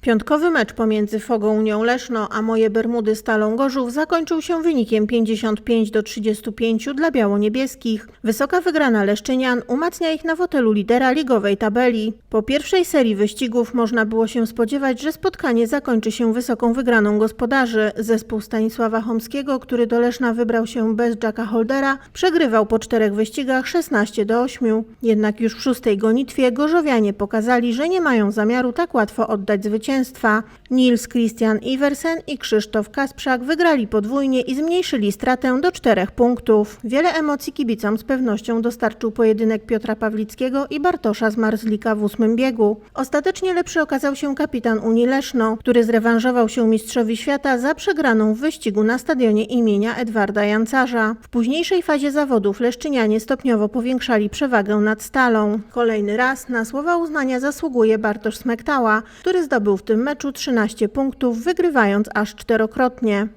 Piątkowy mecz pomiędzy Fogą Unią Leszno a Moje Bermudy Stalą Gorzów zakończył się wynikiem 55 do 35 dla biało-niebieskich. Wysoka wygrana Leszczynian umacnia ich na fotelu lidera ligowej tabeli. Po pierwszej serii wyścigów można było się spodziewać, że spotkanie zakończy się wysoką wygraną gospodarzy. Zespół Stanisława Chomskiego, który do Leszna wybrał się bez Jacka Holdera, przegrywał po czterech wyścigach 16 do 8. Jednak już w szóstej gonitwie gorzowianie pokazali, że nie mają zamiaru tak łatwo oddać zwycięstwa. Nils Christian Iversen i Krzysztof Kasprzak wygrali podwójnie i zmniejszyli stratę do czterech punktów. Wiele emocji kibicom z pewnością dostarczył pojedynek Piotra Pawlickiego i Bartosza z Marzlika w ósmym biegu. Ostatecznie lepszy okazał się kapitan Unii Leszno, który zrewanżował się mistrzowi świata za przegraną w wyścigu na stadionie imienia Edwarda Jancarza. W późniejszej fazie zawodów leszczynianie stopniowo powiększali przewagę nad stalą. Kolejny raz na słowa uznania zasługuje Bartosz Smektała, który zdobył w tym meczu 13 punktów, wygrywając aż czterokrotnie.